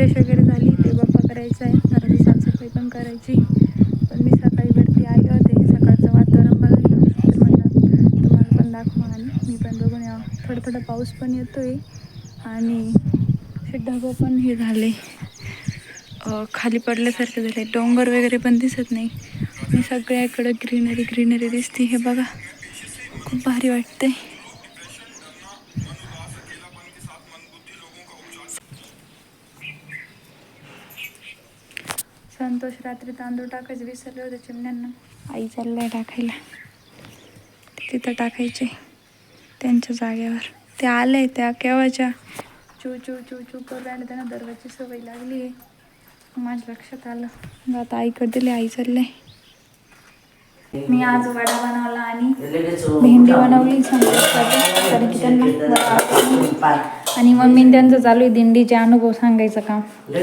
Fresh वगैरे झाली ते बाप्पा करायचं आहे घराची साफसफाई पण करायची. पण मी सकाळी वरती आले होते. सकाळचं वातावरण बघायला तर तुम्हाला पण दाखवा आणि मी पण बघून या थोडं थोडं पाऊस पण येतो आहे आणि असे ढगं पण हे झाले. खाली पडल्यासारखे झाले डोंगर वगैरे पण दिसत नाही. आणि सगळ्याकडं ग्रीनरी ग्रीनरी दिसते. हे बघा. खूप भारी वाटते संतोष रात्री तांदूळ टाकायचे विसरले होते चिमण्यांना. आई चाललाय टाकायला. तिथं टाकायचे त्यांच्या जागेवर. ते आले त्या केव्हाच्या? चू चू चू चू करू राहिले त्यांना दरवाजची सवय लागली आहे. माझ्या लक्षात आलं. आता आईकडे दिले आई चालले मी आज वडा बनवला आणि भेंडी बनवली कारण की त्यांना आणि मम्मी त्यांचं चालू आहे दिंडीचे अनुभव सांगायचं काम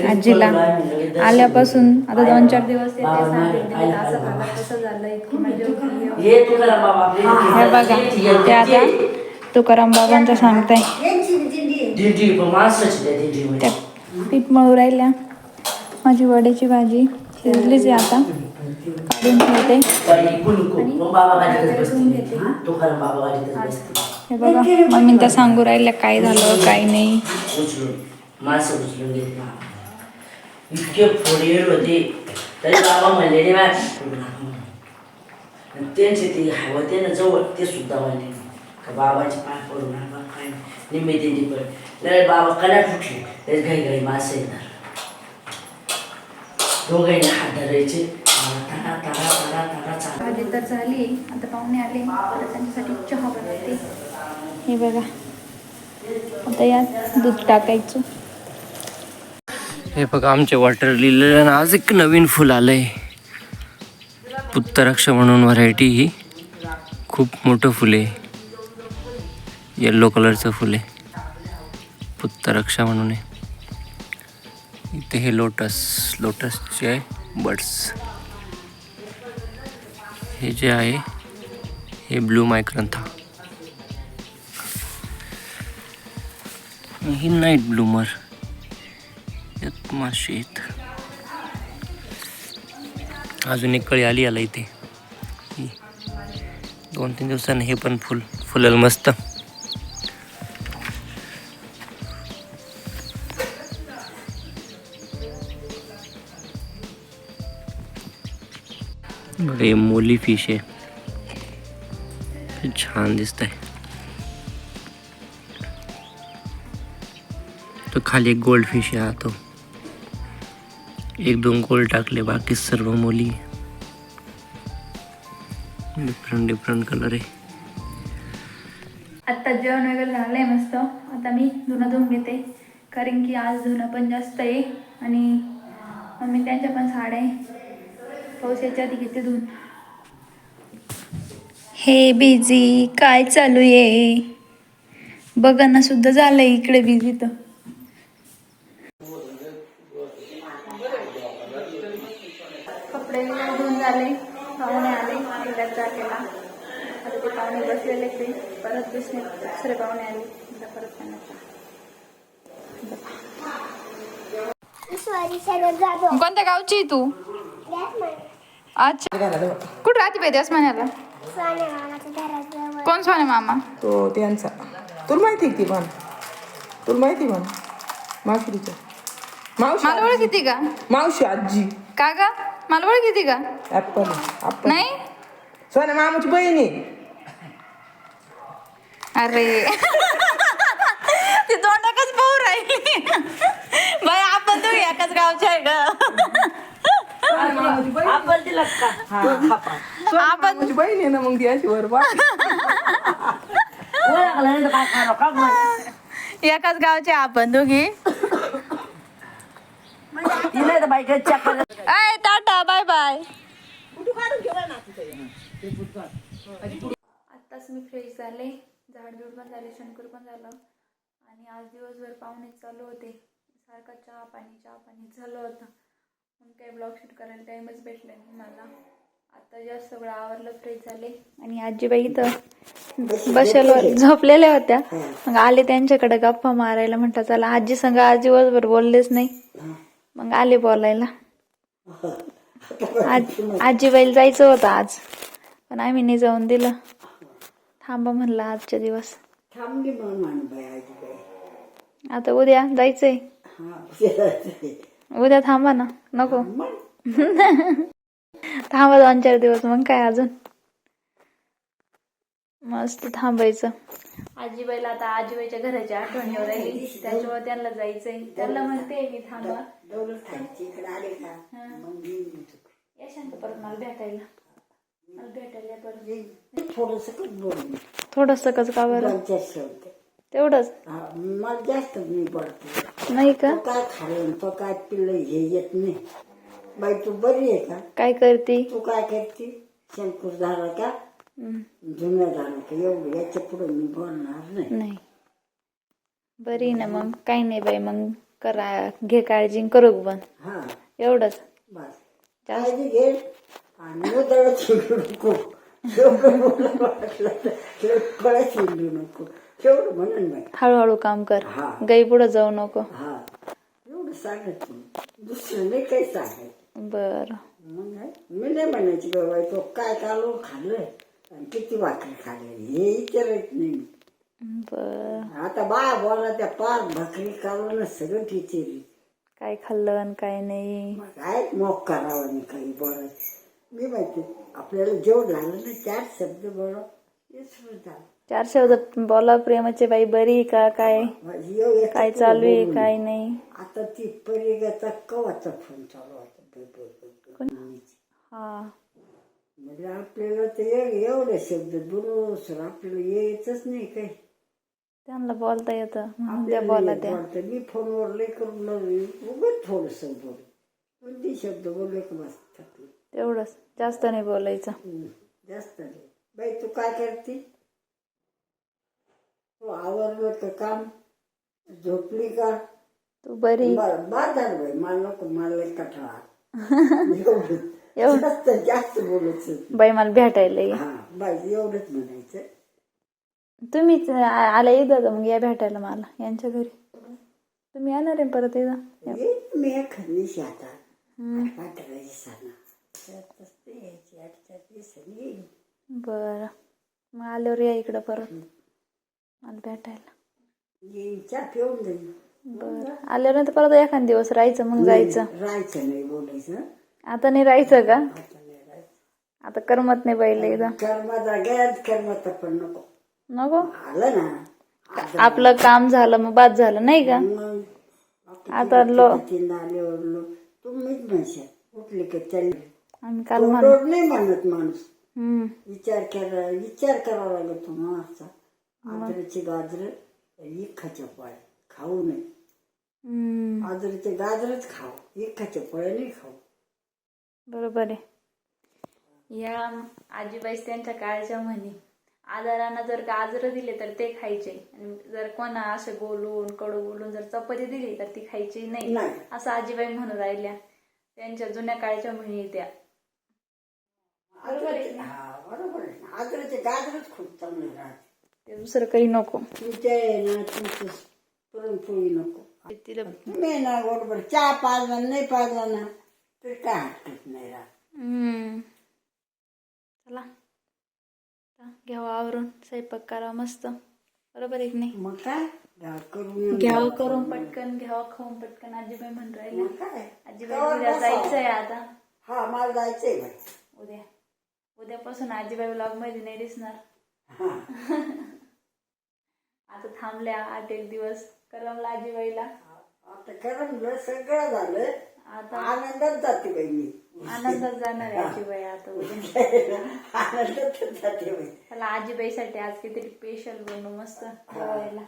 आजीला. आल्यापासून आता दोन चार दिवस ते असं झालं तसं झालं हे बघा. ते आता तुकाराम बाबांचं सांगताय. त्या पीठ मळू राहिल्या. माझी वड्याची भाजी शिजलीच आहे आता. काढून ठेवते. हे बघा मम्मी त्या सांगू राहिल्या काय झालं काय नाही. उचलून माणसं उचलून घेत ना इतके फोडे येत होते. तरी बाबा म्हणले म्हणून. आणि त्यांचे ते हवं ते ना जवळ ते सुद्धा म्हणले. का बाबाचे पाय पडू नका काय निम्मे पण नाही बाबा कला फुटले. तरी घाई घाई माणसं येणार. दोघांनी हात धरायचे. तारा तारा तारा तारा चालू. भाजी तर झाली. आता पाहुणे आले. आता त्यांच्यासाठी चहा बनवते. हे बघा. आता यात दूध टाकायचं. हे बघा आमचे वॉटर लिहिलेलं आज एक नवीन फुल आलंय. पुत्तराक्ष म्हणून व्हरायटी ही. खूप मोठं फुल आहे. येल्लो कलरचं फुल आहे. पुत्तरक्षा म्हणून आहे. इथे हे लोटस लोटसचे आहे बर्ड्स हे जे आहे हे ब्लू मायक्रंथा ही नाईट ब्लूमर यात मासे आहेत. अजून एक कळी आली आला इथे. दोन तीन दिवसांनी हे पण फुल फुलल मस्त. अरे मोली फिश आहे. छान दिसत आहे खाली एक गोल्ड फिश आहे हा तो. एक दोन गोल टाकले बाकी सर्व मुली. डिफरंट डिफरंट कलर आहे. आत्ता जेवण वगैरे झालंय मस्त. आता मी धुणं धुवून घेते. कारण की आज धुणं पण जास्त आहे आणि मम्मी त्यांच्या पण साड्या आहे. पाऊस याच्या आधी घेते धुवून हे बिझी काय चालू आहे? बघांना सुद्धा झालंय इकडे बिझी तर कपडे वगैरे धुवून झाले पाहुणे आले चहा केला. आता ते पाहुणे बसलेले ते. परत दुसरे दुसरे पाहुणे आले. आता परत त्यांना. कोणत्या गावची तू? अच्छा. कुठं राहते पाहिजे अस्मान्याला कोण सोने मामा? तो त्यांचा. तुला माहिती आहे ती पण? तुला माहिती पण मावशीच्या. मावशी मला ओळखीती का? मावशी आजी. का ग? मला ओळखीती का? ऍपल आपण नाही? सोन्या मामाची बहीण. आहे अरे. ती तोंडाकच पाहू राहिली बाई आपण तू एकाच गावचे आहे ग. आपण तिला का आपण मामाची बहीण आहे ना मग ती अशी वर बा ओळखलं नाही तर काय करा का मग? एकाच गावचे आपण दोघी. तिला तर बाईकडे चक्कर अय टाटा बाय बाय आत्ताच मी फ्रेश झाले. झाडझूड पण झाले शंकर पण झालं. आणि आज दिवसभर पाहुणे चालू होते. सारखा चहा पाणी चहा पाणी चालू होतं. मग काही ब्लॉग शूट करायला टाईमच भेटला नाही मला. आता जास्त सगळं आवरलं फ्रेश झाले. आणि आजीबाई इथं बसेल झोपलेल्या होत्या. मग आले त्यांच्याकडे गप्पा मारायला. म्हणतात चला आजी संग आज दिवसभर बोललेच नाही. मग आले बोलायला. आज आजीबाईला जायचं होतं आज. पण आम्ही नाही जाऊन दिलं. थांबा म्हणलं आजच्या दिवस. थांबली म्हणून मान बाई आजी बाई आता उद्या जायचंय. हा. उद्या थांबा ना नको. मग थांबा दोन चार दिवस मग काय अजून? मस्त थांबायचं. आजीबाईला आता आजीबाईच्या घराची आठवण येऊ राहिली. त्याच्यामुळे त्यांना जायचंय. त्यांना म्हणते मी थांबा. दौलत खायची इकडे आले का? मग येईन मी तिकडे. या शांत परत मला भेटायला. थोडस कच का बरं? शब्द तेवढंच? हा, मला जास्त मी बोलतो. नाही का? काय खाल्लं तो काय पिल्लं हे येत नाही. बाई तू बरी आहे का? काय करते? तू काय करते? शंकर झाला का? जुन्या झाला का? एवढं याच्यापुढे मी बोलणार नाही. नाही. बरी ना मग. काही नाही बाई मग करा. घे काळजी करू बंद हा. एवढंच. बस. काळजी घे. आणि उदळ चिंडू नको. वाटलं तर फळं चिंडू नको. एवढं म्हणून बाई हळूहळू काम कर. हा. गाई पुढे जाऊ नको. हा. एवढं सांगत मी दुसरं नाही काही सांगायचं बर. मग काय? मी नाही म्हणायची बाबा तो काय कालवून खाल्लं आणि किती भाकरी खाल्लं हे विचारत नाही मी. बर. आता बाया बोला त्या पाच भाकरी कालवून सगळं विचारली काय खाल्लं आणि काय नाही. मग काय? मोक करावं आणि काही बोलायचं. मी माहिती आपल्याला जेवण झालं ना चार शब्द बोला सुरू चार शब्द बोला प्रेमाचे बाई बरी का? काय? माझी काय चालू आहे. काय नाही. आता ती परिगाचा कवाचा फोन चालू होता? ब- ब- ब- ब- मम्मीची. हा. म्हणजे आपल्याला ते ए- एवढे शब्द दुरुसर आपल्याला यायचंच नाही काही. त्यांना बोलता येतं म्हणून त्या आपल्याला बोला त्या. वाटतं. मी फोनवर लय करून उगत थोडस बोल. कोणती शब्द बोलले का बस थकले. तेवढंच जास्त नाही बोलायचं. जास्त नाही. बाई तू काय करते? तू आवरलं का काम. झोपली का? तू बरी. बरं बाद झालं बाई. मला नको मला लय कठाळा एवढं. एवढं? जास्त जास्त बोलायचं. बाई मला भेटायला ये. हा बाई एवढंच म्हणायचं. तुम्हीच आ- आला एकदा तर मग या भेटायला मला यांच्या घरी. तुम्ही येणार आहे परत एकदा? मी दिवशी आता अठरा दिवसानं बरं. मग आल्यावर या इकडं परत. मला भेटायला. बरं. आल्यावर नाही तर परत एखाद दिवस राहायचं मग जायचं. राहायचं नाही बोलायचं. आता नाही राहायचं का? आता करमत नाही पहिले एकदा कर्माचा गॅस पण नको. नको? आलं ना. आपलं काम झालं मग बाद झालं नाही का? आता लो तुम्हीच म्हणशाल उठले की आम्ही काल म्हण रोड नाही म्हणत माणूस. हम्म. विचार करा विचार करावा लागतो माणसा आदरची गाजर इखाच्या पोळ्या खाऊ नये. हम्म. आदरचे गाजरच खाऊ. इखाच्या पोळ्या नाही खाऊ. बरोबर आहे. या आजीबाईस त्यांच्या काळच्या म्हणी. आजारांना जर गाजरं दिले तर ते खायचे. आणि जर कोणा असे बोलून कडू बोलून जर चपाती दिली तर ती खायची नाही. नाही. असं आजीबाई म्हणून राहिल्या. त्यांच्या जुन्या काळच्या म्हणी त्या. आदरचे हा बरोबर आहे ना. आदरचे गाजरच खूप चांगले राहते. ते दुसरं काही नको. तुमच्या आहे ना तुमचं पुरणपोळी नको. तिला ना बरोबर चहा पाजला नाही पाजला ना तर काय हरकत नाही राहत. हम्म. चला. आता घ्यावं आवरून स्वयंपाक करा मस्त. बरोबर आहे की नाही? मग काय? गाव करून घ्यावं करून पटकन घ्यावं खाऊन पटकन आजीबाई म्हणून मग काय? आजीबाई उद्या जायचंय आता. हा मला जायचंय बाई. उद्या. उद्यापासून आजीबाई ब्लॉगमध्ये नाही दिसणार. हा. आता थांबल्या आठ एक दिवस. करमला आजीबाईला? आता करमलं सगळं झालं. आता? आनंदात जाते बाई मी. आनंदात जाणार आहे आजीबाई आता आनंदात जाते बाई. आजीबाईसाठी आज काहीतरी स्पेशल बनवू मस्त जेवायला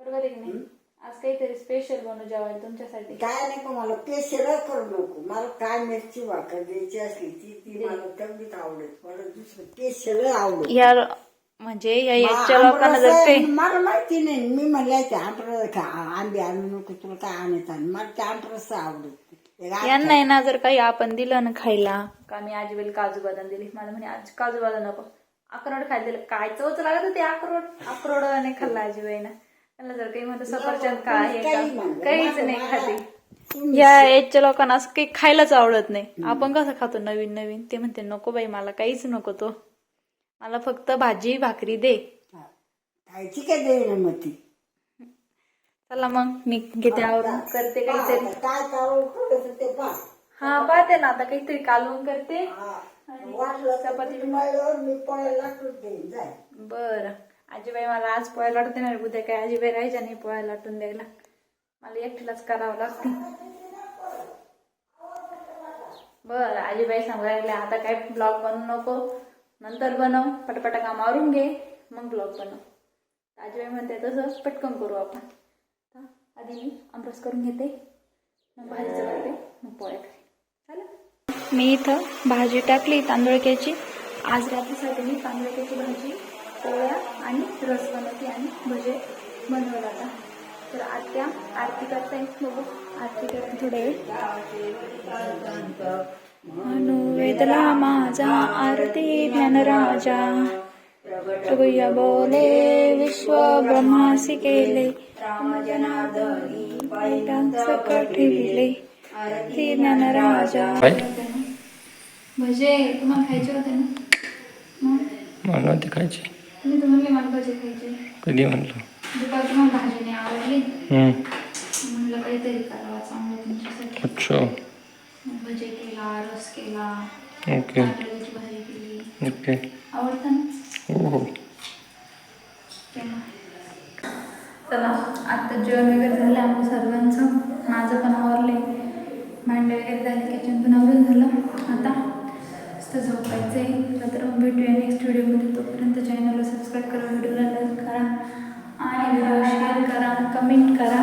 बरोबर आहे की नाही? आज काहीतरी स्पेशल बनवू जेवायला तुमच्यासाठी. काय नको मला पेशल करू नको. मला काय मिरची वाकर द्यायची असली ती ती मला तेवढीच आवडत. मला दुसरं पेशल आवडत. या म्हणजे या याच्या लोकांना जर काही मला माहिती नाही. मी म्हणले ते आंबरस खा आंबे आणू नको तुला काय आणत आण. मला ते आंबरस आवडत यांना आहे ना जर काही आपण दिलं ना खायला का मी आजीबाई काजू बदाम दिली? मला म्हणे आज काजू बदाम नको. अक्रोड खायला दिलं. काय चवच लागत होती अक्रोड? अक्रोड नाही खाल्ला आजीबाईनं त्यांना जर काही म्हणतं सफरचंद का हे का? काहीच नाही खाते. या एजच्या लोकांना असं काही खायलाच आवडत नाही. आपण कसं खातो नवीन नवीन? ते म्हणते नको बाई मला काहीच नको तो. मला फक्त भाजी भाकरी दे. खायची काय देईन मग ती चला मग मी घेते आवरून. करते काहीतरी. काय चावलं थोडंसं ते पा हा पाहते ना आता काहीतरी कालवून करते. वाटलं चपाती मी पोळ्याला बर. आजीबाई मला आज पोळ्या लाटून देणार उद्या काय आजीबाई राहायच्या नाही पोळ्या लाटून द्यायला. मला एकटीलाच करावं लागते. बर आजीबाई सांगू लागल्या आता काय ब्लॉग बनवू नको. नंतर बनव पटपटा काम आवरून घे मग ब्लॉग बनव. आजीबाई म्हणते तसं पटकन करू आपण. आधी मी अभ्यास करून घेते मग भाजीचं करते मग पोळ्या करते चालेल? मी इथं भाजी टाकली तांदूळक्याची आज रात्रीसाठी मी तांदुळक्याची भाजी. पोळ्या आणि रस बनवते आणि भजे बनवलं आता तर आत्या आरती करते बघू. आरती करते थोडा अनुवेदला माझा आरती ज्ञान राजा प्रभूया बोले विश्व ब्रह्मासी केले सकट ठेविले आरती ज्ञान राजा भजे तुम्हाला खायचे होते ना? मग मला नव्हती खायची. तुम्ही तर म्हणले मला भजे खायचे. कधी म्हणलं? दुपारी तुम्हाला भाजी नाही आवडली. हम्म. म्हणलं काहीतरी करावं चांगलं तुमच्यासाठी. अच्छा. मग भजे केला रस केला ओके. तांदळाची भाजी केली. ओके. आवडतं ना? हो हो. तेव्हा. चला आता जेवण वगैरे झालं आमचं सर्वांचं. माझं पण आवरले भांडे वगैरे झाले किचन पण आवरून झालं. आता झोपायचं आहे चला तर मग भेटूया नेक्स्ट व्हिडिओमध्ये. तोपर्यंत चॅनलला सबस्क्राईब करा व्हिडिओला लाईक करा आणि शेअर करा कमेंट करा.